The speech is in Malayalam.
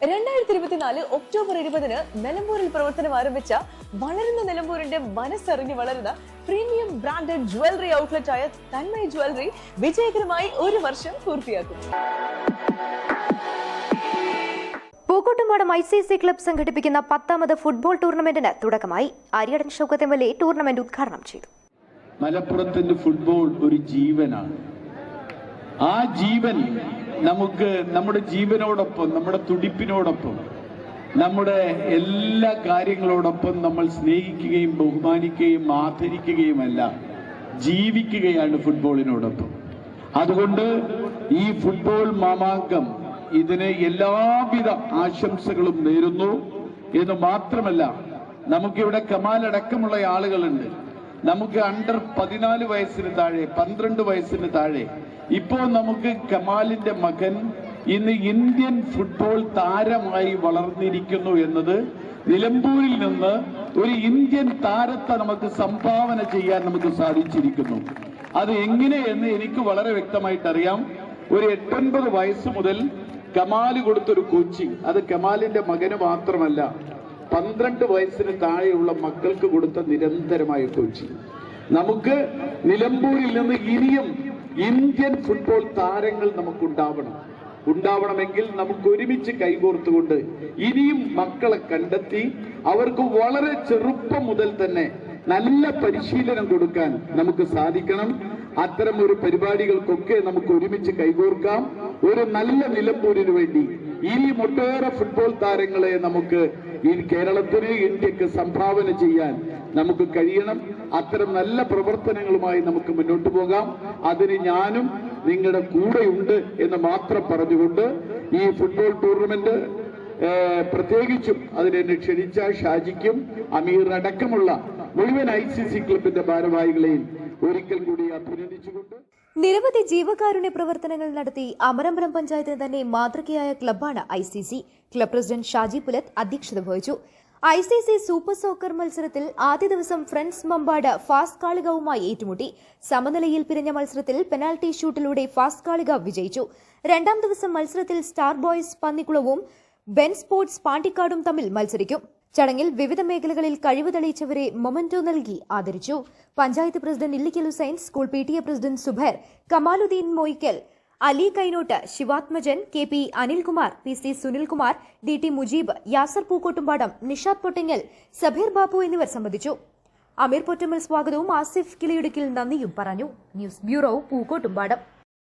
രണ്ടായിരത്തി ഇരുപത്തിനാല് ഒക്ടോബർ ഇരുപതിന് നിലമ്പൂരിൽ പ്രവർത്തനം ആരംഭിച്ച വളരുന്ന നിലമ്പൂരിന്റെ മനസ്സറിഞ്ഞ് വളരുന്ന പ്രീമിയം ബ്രാൻഡഡ് ജ്വല്ലറി ഔട്ട്ലെറ്റ് ആയ തന്മയ ജ്വല്ലറി വിജയകരമായി ഒരു വർഷം പൂർത്തിയാക്കും. Pookkottumpadam I C C club സംഘടിപ്പിക്കുന്ന പത്താമത് ഫുട്ബോൾ ടൂർണമെന്റിന് തുടക്കമായി. Aryadan Shoukath M L A tournament ഉദ്ഘാടനം ചെയ്തു. മലപ്പുറത്തിന്റെ ഫുട്ബോൾ ഒരു ജീവനാണ്. ആ ജീവൻ നമുക്ക് നമ്മുടെ ജീവനോടൊപ്പം നമ്മുടെ തുടിപ്പിനോടൊപ്പം നമ്മുടെ എല്ലാ കാര്യങ്ങളോടൊപ്പം നമ്മൾ സ്നേഹിക്കുകയും ബഹുമാനിക്കുകയും ആദരിക്കുകയുമല്ല ജീവിക്കുകയാണ് ഫുട്ബോളിനോടൊപ്പം. അതുകൊണ്ട് ഈ ഫുട്ബോൾ മാമാങ്കം ഇതിന് എല്ലാവിധ ആശംസകളും നേരുന്നു. എന്ന് മാത്രമല്ല നമുക്കിവിടെ കമാലടക്കമുള്ള ആളുകളുണ്ട്. നമുക്ക് അണ്ടർ പതിനാല് വയസ്സിന് താഴെ പന്ത്രണ്ട് വയസ്സിന് താഴെ. ഇപ്പോൾ നമുക്ക് കമാലിന്റെ മകൻ ഇന്ന് ഇന്ത്യൻ ഫുട്ബോൾ താരമായി വളർന്നിരിക്കുന്നു എന്നത് നിലമ്പൂരിൽ നിന്ന് ഒരു ഇന്ത്യൻ താരത്തെ നമുക്ക് സംഭാവന ചെയ്യാൻ നമുക്ക് സാധിച്ചിരിക്കുന്നു. അത് എങ്ങനെയെന്ന് എനിക്ക് വളരെ വ്യക്തമായിട്ട് അറിയാം ഒരു എട്ടൊൻപത് വയസ്സ് മുതൽ കമാൽ കൊടുത്തൊരു കോച്ചിങ് അത് കമാലിന്റെ മകന് മാത്രമല്ല പന്ത്രണ്ട് വയസ്സിന് താഴെയുള്ള മക്കൾക്ക് കൊടുത്ത നിരന്തരമായ കോച്ചിങ് നമുക്ക് നിലമ്പൂരിൽ നിന്ന് ഇനിയും ഇന്ത്യൻ ഫുട്ബോൾ താരങ്ങൾ നമുക്കുണ്ടാവണം. ഉണ്ടാവണമെങ്കിൽ നമുക്ക് ഒരുമിച്ച് കൈകോർത്തുകൊണ്ട് ഇനിയും മക്കളെ കണ്ടെത്തി അവർക്ക് വളരെ ചെറുപ്പം മുതൽ തന്നെ നല്ല പരിശീലനം കൊടുക്കാൻ നമുക്ക് സാധിക്കണം. അത്തരം ഒരു പരിപാടികൾക്കൊക്കെ നമുക്ക് ഒരുമിച്ച് കൈകോർക്കാം. ഒരു നല്ല നിലമ്പൂരിന് വേണ്ടി ഇനിയും ഒട്ടേറെ ഫുട്ബോൾ താരങ്ങളെ നമുക്ക് ഈ കേരളത്തിന് ഇന്ത്യയ്ക്ക് സംഭാവന ചെയ്യാൻ നമുക്ക് കഴിയണം. അത്തരം നല്ല പ്രവർത്തനങ്ങളുമായി നമുക്ക് മുന്നോട്ട് പോകാം. അതിന് ഞാനും നിങ്ങളുടെ കൂടെയുണ്ട് എന്ന് മാത്രം പറഞ്ഞുകൊണ്ട് ഈ ഫുട്ബോൾ ടൂർണമെന്റ് പ്രത്യേകിച്ചും അതിനെ ക്ഷണിച്ച ഷാജിക്കും അമീറിനടക്കമുള്ള മുഴുവൻ ഐ സി സി ക്ലബിന്റെ ഭാരവാഹികളെയും ഒരിക്കൽ കൂടി അഭിനന്ദിച്ചുകൊണ്ട് നിരവധി ജീവകാരുണ്യ പ്രവർത്തനങ്ങൾ നടത്തി അമരമ്പലം പഞ്ചായത്തിന് തന്നെ മാതൃകയായ ക്ലബ്ബാണ് I C C. Club president Shaji Pulath അധ്യക്ഷത വഹിച്ചു. I C C super soccer മത്സരത്തിൽ ആദ്യ ദിവസം ഫ്രണ്ട്സ് മമ്പാട് ഫാസ്റ്റ് കാളികവുമായി ഏറ്റുമുട്ടി. സമനിലയിൽ പിരിഞ്ഞ മത്സരത്തിൽ പെനാൽറ്റി ഷൂട്ടിലൂടെ ഫാസ്റ്റ് കാളിക വിജയിച്ചു. രണ്ടാം ദിവസം മത്സരത്തിൽ സ്റ്റാർ ബോയ്സ് പന്നിക്കുളവും ബെൻ സ്പോർട്സ് പാണ്ടിക്കാടും തമ്മിൽ മത്സരിക്കും. ചടങ്ങിൽ വിവിധ മേഖലകളിൽ കഴിവ് തെളിയിച്ചവരെ മൊമന്റോ നൽകി ആദരിച്ചു. Panchayat president Illikkal Hussain school P T A president Subair Kamaluddeen Moykkal Ali Kainot Sivathmajan K P Anilkumar P C Sunilkumar D T Mujeeb Yasar Pookkottumpadam Nishad Pottingal Sabeer Babu എന്നിവർ സംബന്ധിച്ചു. അമീർ പൊറ്റമ്മൽ സ്വാഗതവും ആസിഫ് കിളിയിടുക്കിൽ നന്ദിയും പറഞ്ഞു. News bureau Pookkottumpadam.